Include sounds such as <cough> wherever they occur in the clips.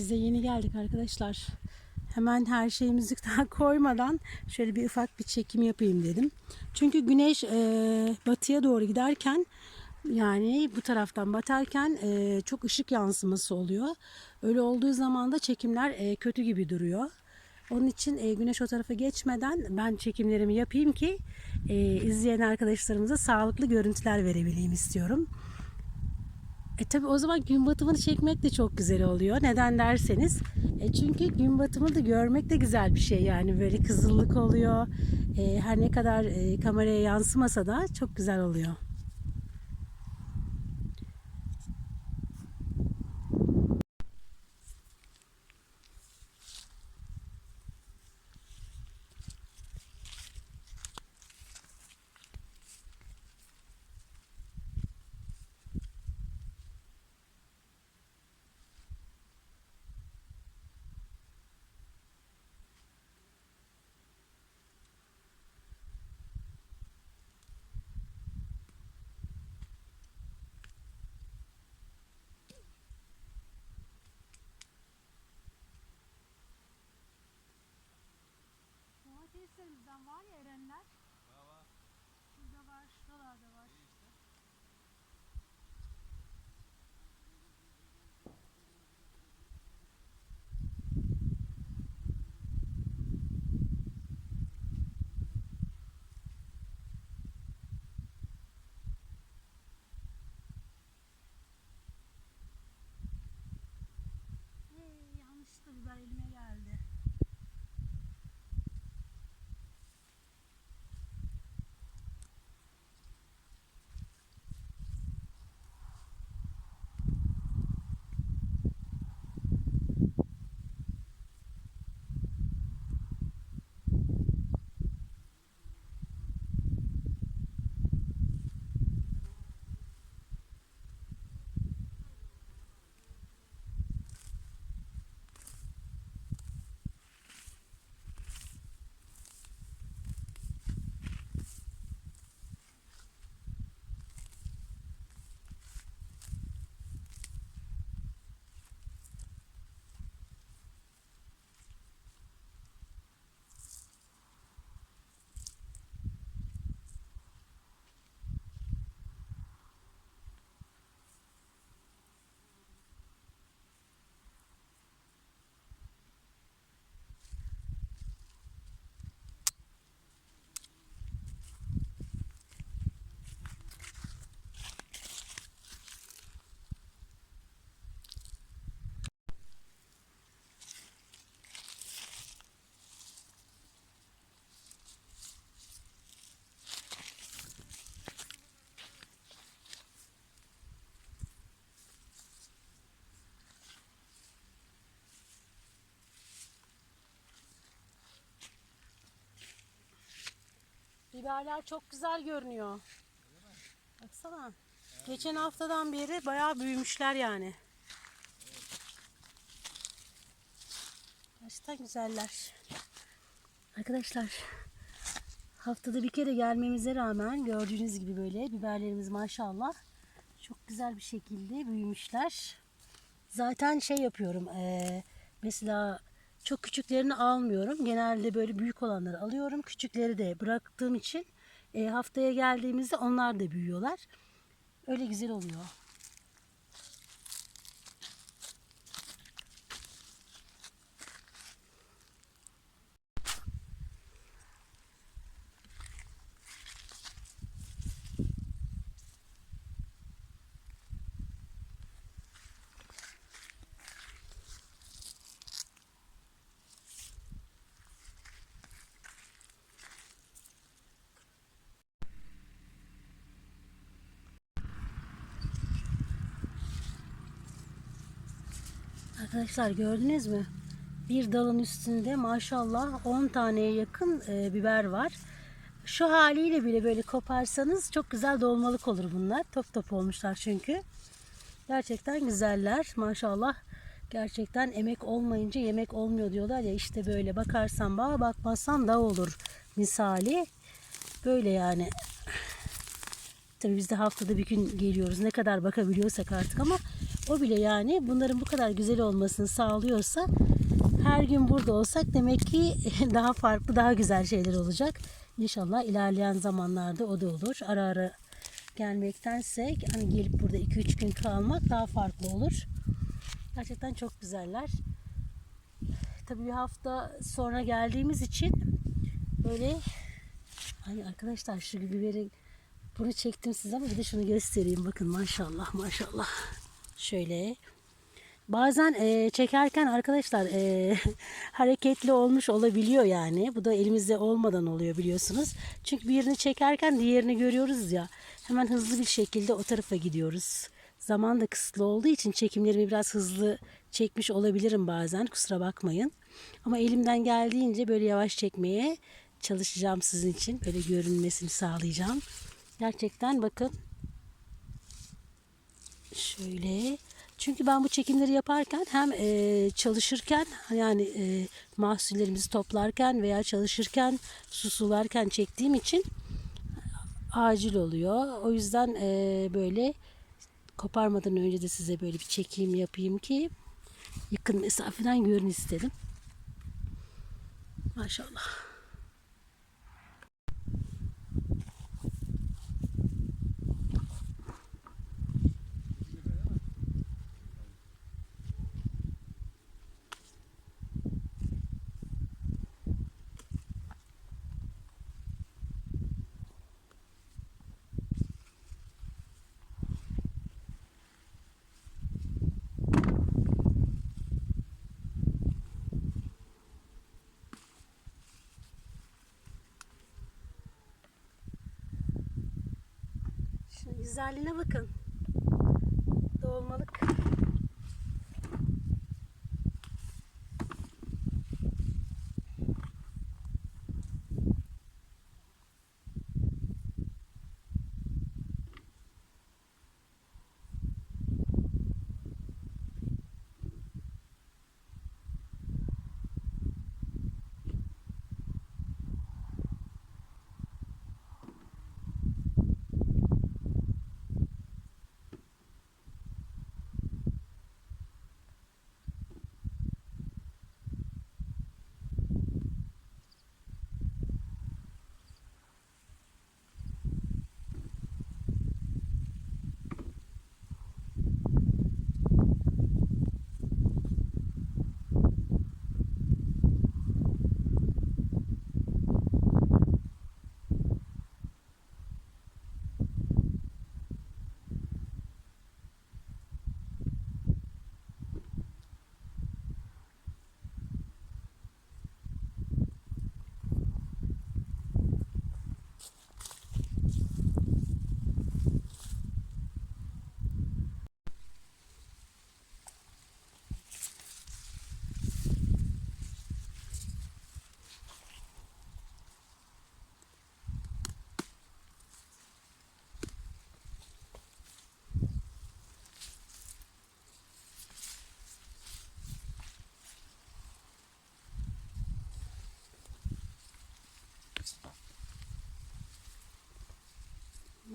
Biz de yeni geldik arkadaşlar. Hemen her şeyimizi <laughs> daha koymadan şöyle bir ufak bir çekim yapayım dedim. Çünkü güneş e, batıya doğru giderken yani bu taraftan batarken e, çok ışık yansıması oluyor. Öyle olduğu zaman da çekimler e, kötü gibi duruyor. Onun için e, güneş o tarafa geçmeden ben çekimlerimi yapayım ki e, izleyen arkadaşlarımıza sağlıklı görüntüler verebileyim istiyorum. E tabi o zaman gün batımını çekmek de çok güzel oluyor. Neden derseniz e çünkü gün batımını da görmek de güzel bir şey yani böyle kızıllık oluyor. E, her ne kadar e, kameraya yansımasa da çok güzel oluyor. Biberler çok güzel görünüyor. Baksana. Geçen haftadan beri bayağı büyümüşler yani. Gerçekten güzeller. Arkadaşlar haftada bir kere gelmemize rağmen gördüğünüz gibi böyle biberlerimiz maşallah çok güzel bir şekilde büyümüşler. Zaten şey yapıyorum eee, mesela çok küçüklerini almıyorum. Genelde böyle büyük olanları alıyorum. Küçükleri de bıraktığım için eee, haftaya geldiğimizde onlar da büyüyorlar. Öyle güzel oluyor. Arkadaşlar gördünüz mü? Bir dalın üstünde maşallah 10 taneye yakın e, biber var. Şu haliyle bile böyle koparsanız çok güzel dolmalık olur bunlar. Top top olmuşlar çünkü. Gerçekten güzeller maşallah. Gerçekten emek olmayınca yemek olmuyor diyorlar ya işte böyle bakarsan bağa bakmazsan da olur misali. Böyle yani. Tabii biz de haftada bir gün geliyoruz. Ne kadar bakabiliyorsak artık ama O bile yani bunların bu kadar güzel olmasını sağlıyorsa her gün burada olsak demek ki <laughs> daha farklı, daha güzel şeyler olacak. İnşallah ilerleyen zamanlarda o da olur. Ara ara gelmektense hani gelip burada 2-3 gün kalmak daha farklı olur. Gerçekten çok güzeller. Tabii bir hafta sonra geldiğimiz için böyle Ay arkadaşlar şu biberi bunu çektim size ama bir de şunu göstereyim. Bakın maşallah maşallah. Şöyle. Bazen e, çekerken arkadaşlar e, <laughs> hareketli olmuş olabiliyor yani. Bu da elimizde olmadan oluyor biliyorsunuz. Çünkü birini çekerken diğerini görüyoruz ya. Hemen hızlı bir şekilde o tarafa gidiyoruz. Zaman da kısıtlı olduğu için çekimlerimi biraz hızlı çekmiş olabilirim bazen. Kusura bakmayın. Ama elimden geldiğince böyle yavaş çekmeye çalışacağım sizin için. Böyle görünmesini sağlayacağım. Gerçekten bakın. Şöyle. Çünkü ben bu çekimleri yaparken hem e, çalışırken yani e, mahsullerimizi toplarken veya çalışırken su sularken çektiğim için acil oluyor. O yüzden e, böyle koparmadan önce de size böyle bir çekim yapayım ki yakın mesafeden görün istedim. Maşallah. Şunun güzelliğine bakın. Dolmalık.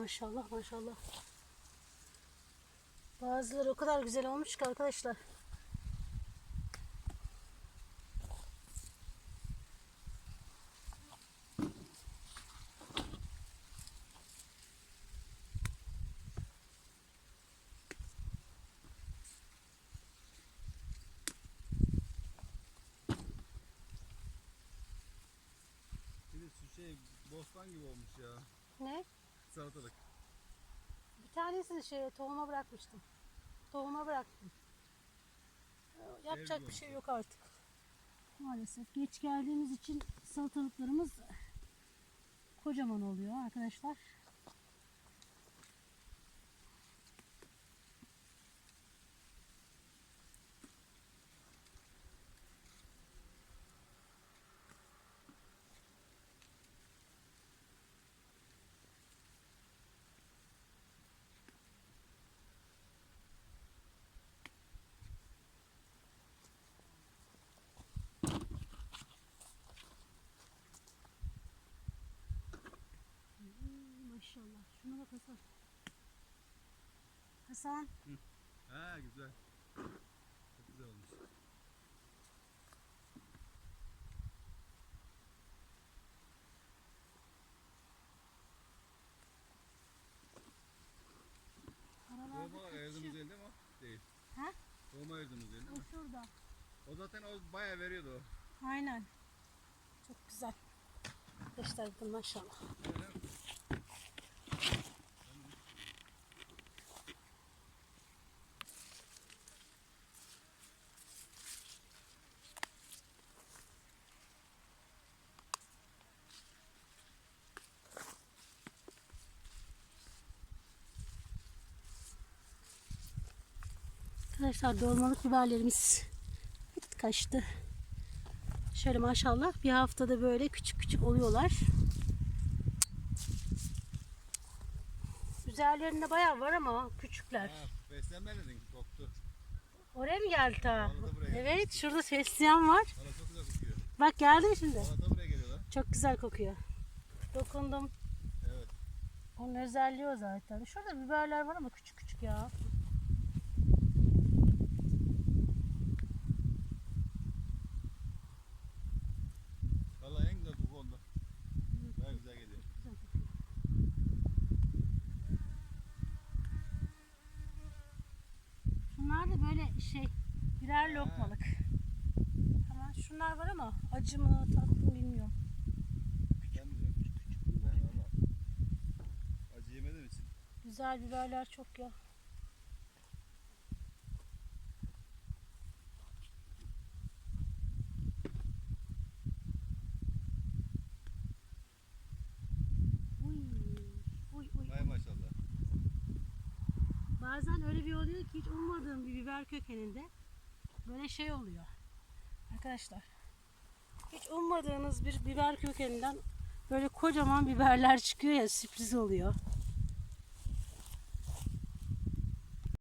Maşallah maşallah. Bazıları o kadar güzel olmuş ki arkadaşlar. Şey bostan gibi olmuş ya. Ne? Salatalık. Bir tanesini şeye tohuma bırakmıştım. Tohuma bıraktım. Ee, Yapacak bir şey yok artık. Maalesef geç geldiğimiz için salatalıklarımız kocaman oluyor arkadaşlar. Maşallah. Şuna bak Hasan. Hasan. Ha güzel. Çok güzel olmuş. Tohuma ayırdığımız değil mi o? Değil. Ha? Tohuma ayırdığımız yer değil O mi? şurada. O zaten o bayağı veriyordu o. Aynen. Çok güzel. Arkadaşlar maşallah. Öyle mi? Arkadaşlar dolmalık biberlerimiz kaçtı. Şöyle maşallah bir haftada böyle küçük küçük oluyorlar. Üzerlerinde bayağı var ama küçükler. Ha, koktu. Oraya mı geldi ta? Evet şurada fesleğen var. Valla çok güzel kokuyor. Bak geldi mi şimdi? Çok güzel kokuyor. Dokundum. Evet. Onun özelliği o zaten. Şurada biberler var ama küçük küçük ya. Valla en güzel koku onda. Baya güzel geliyor. Şunlar da böyle şey birer lokmalık. Ama şunlar var ama acı mı tatlı mı bilmiyorum. Güzel biberler çok ya. Bazen öyle bir oluyor ki hiç ummadığım bir biber kökeninde böyle şey oluyor. Arkadaşlar hiç ummadığınız bir biber kökeninden böyle kocaman biberler çıkıyor ya sürpriz oluyor.